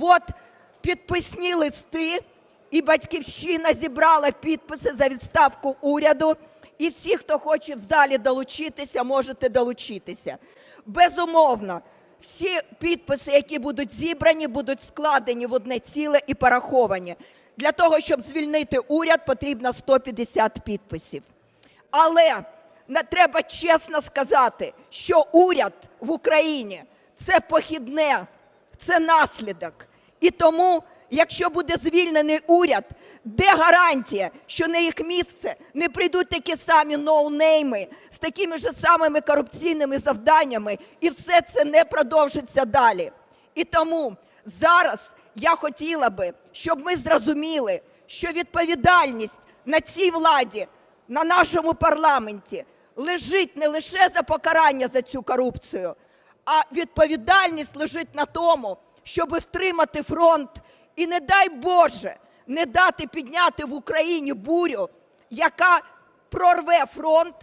От підписні листи, і батьківщина зібрала підписи за відставку уряду. І всі, хто хоче в залі долучитися, можете долучитися. Безумовно, всі підписи, які будуть зібрані, будуть складені в одне ціле і пораховані. Для того, щоб звільнити уряд, потрібно 150 підписів. Але треба чесно сказати, що уряд в Україні це похідне, це наслідок. І тому, якщо буде звільнений уряд, де гарантія, що на їх місце не прийдуть такі самі ноунейми з такими ж самими корупційними завданнями, і все це не продовжиться далі. І тому зараз я хотіла би, щоб ми зрозуміли, що відповідальність на цій владі, на нашому парламенті лежить не лише за покарання за цю корупцію, а відповідальність лежить на тому, щоб втримати фронт і, не дай Боже, не дати підняти в Україні бурю, яка прорве фронт,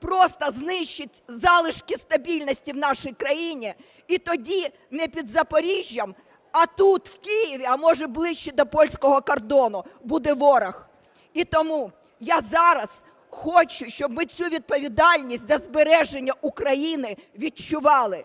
просто знищить залишки стабільності в нашій країні, і тоді не під Запоріжжям, а тут, в Києві, а може ближче до польського кордону, буде ворог. І тому я зараз хочу, щоб ми цю відповідальність за збереження України відчували.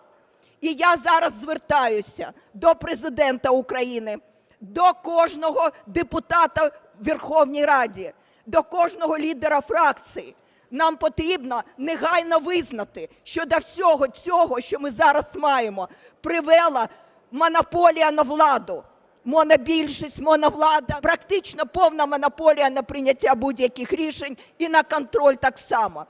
І я зараз звертаюся до президента України, до кожного депутата в Верховній Раді, до кожного лідера фракції. Нам потрібно негайно визнати, що до всього цього, що ми зараз маємо, привела монополія на владу. Монобільшість, моновлада, практично повна монополія на прийняття будь-яких рішень і на контроль так само.